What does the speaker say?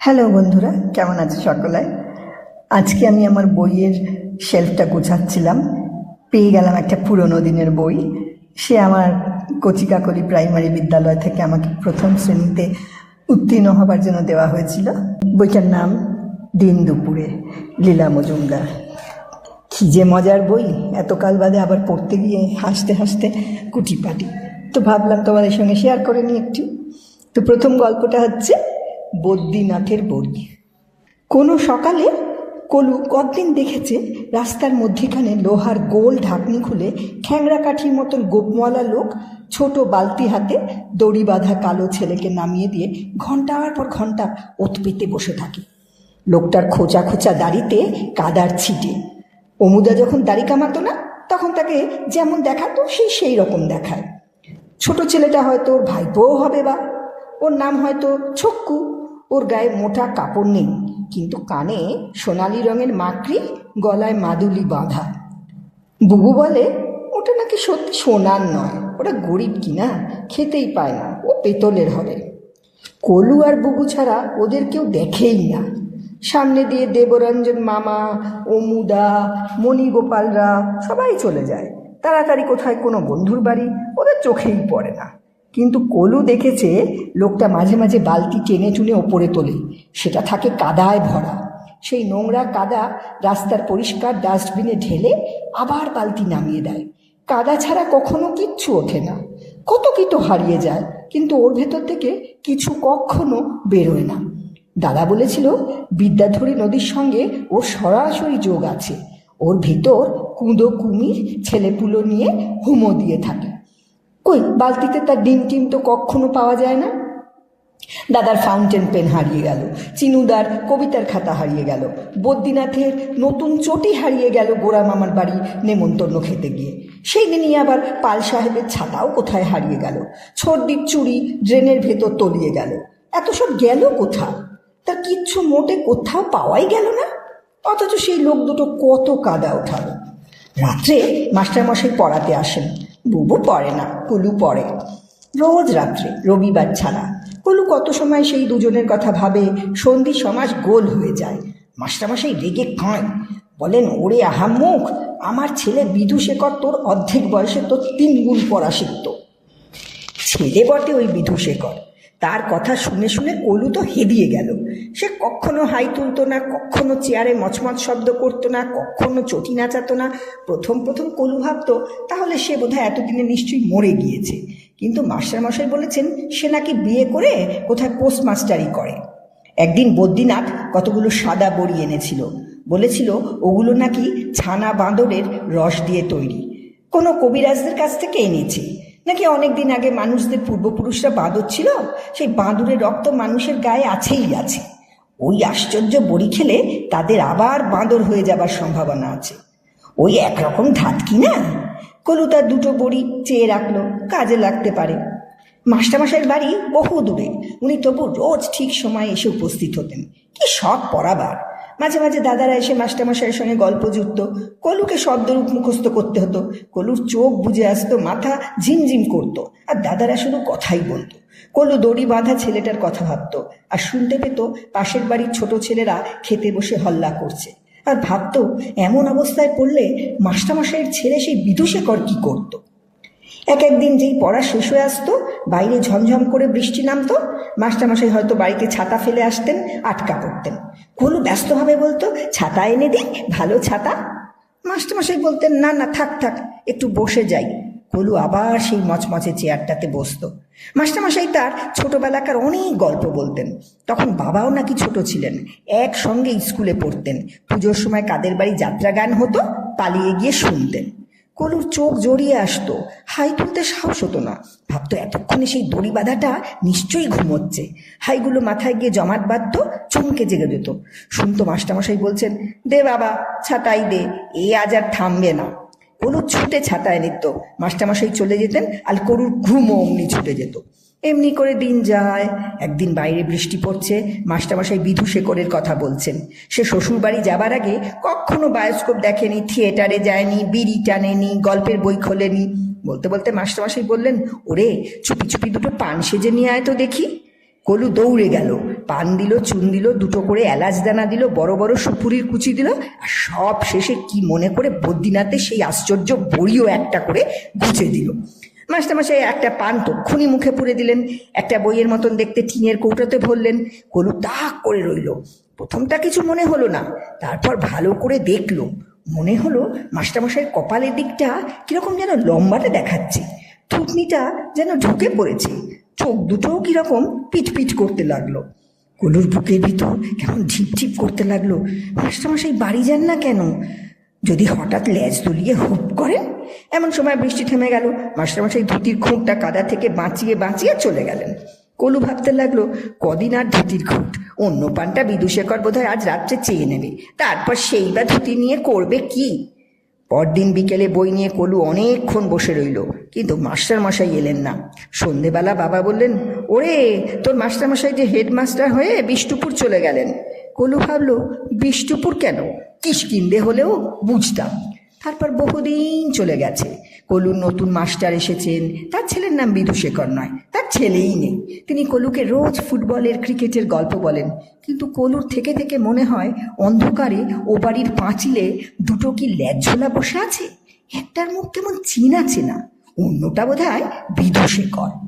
Hello বন্ধুরা, কেমন আছে সকলে? আজকে আমি আমার বইয়ের শেলফটা গোছাচ্ছিলাম। পেয়ে গেলাম একটা পুরনো দিনের বই। সে আমার কচিকাকলি প্রাইমারি বিদ্যালয় থেকে আমাকে প্রথম শ্রেণীতে উত্তীর্ণ হবার জন্য দেওয়া হয়েছিল। বইটার নাম দিন দুপুরে, লীলা মজুমদার। কি যে মজার বই, এতকাল বাদে আবার পড়তে গিয়ে হাসতে হাসতে কুটি পাটি তো ভাবলাম তোমাদের সঙ্গে শেয়ার করে নিই একটু। তো প্রথম গল্পটা হচ্ছে বদ্রীনাথের বই কোনো সকালে কলু কদিন দেখেছে রাস্তার মধ্যেখানে লোহার গোল ঢাকনি খুলে খ্যাংরা কাঠির মতন গোপমলা লোক ছোট বালতি হাতে দড়ি বাঁধা কালো ছেলেকে নামিয়ে দিয়ে ঘণ্টার পর ঘণ্টা ওত পেতে বসে থাকে। লোকটার খোঁচা খোঁচা দাড়িতে কাদার ছিটে। অমুদা যখন দাড়ি কামাতো না, তখন তাকে যেমন দেখাতো, সে সেই রকম দেখায়। ছোট ছেলেটা হয়তো ভাইপোও হবে বা, ওর নাম হয়তো ছক্কু। ওর গায়ে মোটা কাপড় নেই, কিন্তু কানে সোনালি রঙের মাকড়ি, গলায় মাদুলি বাঁধা। বুবু বলে, ওটা নাকি সত্যি সোনার নয়, ওটা গরিব কিনা, খেতেই পায় না, ও পেতলের হবে। কলু আর বুবু ছাড়া ওদের কেউ দেখেই না। সামনে দিয়ে দেবরঞ্জন মামা, অমুদা, মণিগোপালরা সবাই চলে যায়। তাড়াতাড়ি কোথায় কোনো বন্ধুর বাড়ি, ওদের চোখেই পড়ে না। কিন্তু কলু দেখেছে লোকটা মাঝে মাঝে বালতি টেনে টুনে ওপরে তোলে। সেটা থাকে কাদায় ভরা। সেই নোংরা কাদা রাস্তার পরিষ্কার ডাস্টবিনে ঢেলে আবার বালতি নামিয়ে দেয়। কাদা ছাড়া কখনো কিচ্ছু ওঠে না। কত কি তো হারিয়ে যায়, কিন্তু ওর ভেতর থেকে কিছু কখনো বেরোয় না। দাদা বলেছিল, বিদ্যাধরী নদীর সঙ্গে ওর সরাসরি যোগ আছে। ওর ভিতর কুঁদো কুমির, ছেলেপুলো নিয়ে হুমো দিয়ে থাকে। কই, বালতিতে তার ডিম টিম তো কখনো পাওয়া যায় না? দাদার ফাউন্টেন পেন হারিয়ে গেল, চিনুদার কবিতার খাতা হারিয়ে গেল, বদ্রীনাথের নতুন চটি হারিয়ে গেল গোড়া মামার বাড়ি নেমন্তন্ন খেতে গিয়ে। সেই দিনই আবার পাল সাহেবের ছাতাও কোথায় হারিয়ে গেল? ছর্দির চুড়ি ড্রেনের ভেতর তলিয়ে গেল। এত সব গেল কোথা তার কিচ্ছু মোটে কোথাও পাওয়াই গেল না? অথচ সেই লোক দুটো কত কাদা ওঠালো। রাত্রে মাস্টারমশাই পড়াতে আসেন। বুবু পড়ে না, কুলু পড়ে। রোজ রাত্রে, রবিবার ছাড়া। কলু কত সময় সেই দুজনের কথা ভাবে, সন্ধি সমাজ গোল হয়ে যায়। মাস্টারমশাই রেগে কাঁয়, বলেন, ওরে আহা মুখ আমার ছেলে বিধু শেখর তোর অর্ধেক বয়সে তোর তিন গুণ পড়া শিখত ছেলে বটে ওই বিধু শেখর তার কথা শুনে শুনে কলু তো হেদিয়ে গেল। সে কখনো হাই তুলতো না, কখনো চেয়ারে মচমচ শব্দ করতো না, কখনো চটি নাচাতো না। প্রথম প্রথম কলু ভাবতো, তাহলে সে বোধহয় এতদিনে নিশ্চয়ই মরে গিয়েছে। কিন্তু মাস্টারমশাই বলেছেন, সে নাকি বিয়ে করে কোথায় পোস্ট মাস্টারি করে। একদিন বদ্রীনাথ কতগুলো সাদা বড়ি এনেছিল। বলেছিল, ওগুলো নাকি ছানা বাঁদরের রস দিয়ে তৈরি। কোনো কবিরাজদের কাছ থেকে এনেছে। নাকি অনেক দিন আগে মানুষদের পূর্বপুরুষরা বাঁদর ছিল? সেই বাঁদরের রক্ত মানুষের গায়ে আছেই আছে। ওই আশ্চর্য বড়ি খেলে তাদের আবার বাঁদর হয়ে যাবার সম্ভাবনা আছে। ওই একরকম ধাত কি না? কলু তার দুটো বড়ি চেয়ে রাখল, কাজে লাগতে পারে। মাস্টারমশাইয়ের বাড়ি বহু দূরে। উনি তবু রোজ ঠিক সময়ে এসে উপস্থিত হতেন। কি সব পড়াবার মাঝে মাঝে দাদারা এসে মাস্টারমশাইয়ের সঙ্গে গল্প জুটত কলুকে শব্দরূপ মুখস্থ করতে হতো। কলুর চোখ বুঝে আসতো, মাথা ঝিমঝিম করতো। আর দাদারা শুধু কথাই বলতো। কলু দড়ি বাঁধা ছেলেটার কথা ভাবতো। আর শুনতে পেত পাশের বাড়ির ছোট ছেলেরা খেতে বসে হল্লা করছে। আর ভাবতো, এমন অবস্থায় পড়লে মাস্টারমশাইয়ের ছেলে সেই বিদুষে কর কি করতো? এক একদিন যেই পড়া শেষ হয়ে আসতো, বাইরে ঝমঝম করে বৃষ্টি নামতো, মাস্টারমশাই হয়তো বাড়িতে ছাতা ফেলে আসতেন, আটকা পড়তেন। কলু ব্যস্তভাবে বলতো, ছাতা এনে দিই ভালো ছাতা। মাস্টারমশাই বলতেন, না না, থাক থাক, একটু বসে যাই। কলু আবার সেই মচমচে চেয়ারটাতে বসতো। মাস্টারমশাই তার ছোটবেলাকার অনেক গল্প বলতেন। তখন বাবাও নাকি ছোট ছিলেন, একসঙ্গে স্কুলে পড়তেন। পুজোর সময় কাদের বাড়ি যাত্রা গান হতো, পালিয়ে গিয়ে শুনতেন। কলুর চোখ জড়িয়ে আসতো। হাই তুলতে সাহস হতো না। ভাবতো এতক্ষণে সেই দড়ি বাঁধাটা নিশ্চয়ই ঘুমোচ্ছে। হাইগুলো মাথায় গিয়ে জমাট বাঁধতো, চমকে জেগে যেত শুনতো মাস্টারমশাই বলছেন, দে বাবা ছাতাই দে, এ আজ আর থামবে না। কলুর ছুটে ছাতায় নিত। মাস্টারমশাই চলে যেতেন আর কলুর ঘুমও অমনি ছুটে যেত। এমনি করে দিন যায়। একদিন বাইরে বৃষ্টি পড়ছে, মাস্টারমশাই বিধু শেখরের কথা বলছেন। সে শ্বশুরবাড়ি যাবার আগে কখনো বায়োস্কোপ দেখেনি, থিয়েটারে যায়নি, বিড়ি টানেনি, গল্পের বই খোলেনি। বলতে বলতে মাস্টারমশাই বললেন, ওরে, চুপি চুপি দুটো পান সেজে নিয়ে আয় তো দেখি। কলু দৌড়ে গেল, পান দিল, চুন দিল, দুটো করে এলাচ দানা দিল, বড় বড় সুপুরির কুচি দিল, আর সব শেষে কি মনে করে বদ্রীনাথে সেই আশ্চর্য বড়িও একটা করে গুছে দিল। মাস্টারমশাই একটা পান তক্ষুনি মুখে পুরে দিলেন, একটা বইয়ের মতন দেখতে টিনের কৌটোতে ভরলেন কলু তাক করে রইল। প্রথমটা কিছু মনে হলো না, তারপর ভালো করে দেখল। মনে হলো মাস্টারমশাইয়ের কপালের দিকটা কীরকম যেন লম্বাটে দেখাচ্ছে, থুতনিটা যেন ঢুকে পড়েছে, চোখ দুটোও কীরকম পিট পিট করতে লাগল। কলুর বুকের ভিতর কেমন ঝিপ ঝিপ করতে লাগল। মাস্টারমশাই বাড়ি যান না কেন? যদি হঠাৎ লেজ তুলিয়ে হুপ করেন এমন সময় বৃষ্টি থেমে গেল, মাস্টারমশাই ধুতির খুঁটটা কাদা থেকে বাঁচিয়ে বাঁচিয়ে চলে গেলেন। কলু ভাবতে লাগল, কদিন আর ধুতির খুঁট? অন্য পানটা বিদুশেখর বোধহয় আজ রাত্রে চেয়ে নেবে। তারপর সেই বা ধুতি নিয়ে করবে কি? পরদিন বিকেলে বই নিয়ে কলু অনেকক্ষণ বসে রইল, কিন্তু মাস্টার মশাই এলেন না। সন্ধেবেলা বাবা বললেন, ওরে, তোর মাস্টার মশাই যে হেডমাস্টার হয়ে বিষ্ণুপুর চলে গেলেন। কলু ভাবল, বিষ্ণুপুর কেন? কিস কিসকিন্দে হলেও বুঝতাম। তারপর বহুদিন চলে গেছে। কলুর নতুন মাস্টার এসেছেন। তার ছেলের নাম বিদুশেখর নয়, তার ছেলেই নেই। তিনি কলুকে রোজ ফুটবলের, ক্রিকেটের গল্প বলেন। কিন্তু কলুর থেকে থেকে মনে হয়, অন্ধকারে ও বাড়ির পাঁচিলে দুটো কি ল্যাজঝোলা বসে আছে? একটার মুখ কেমন চিনা চেনা অন্যটা বোধ হয় বিদুশেখর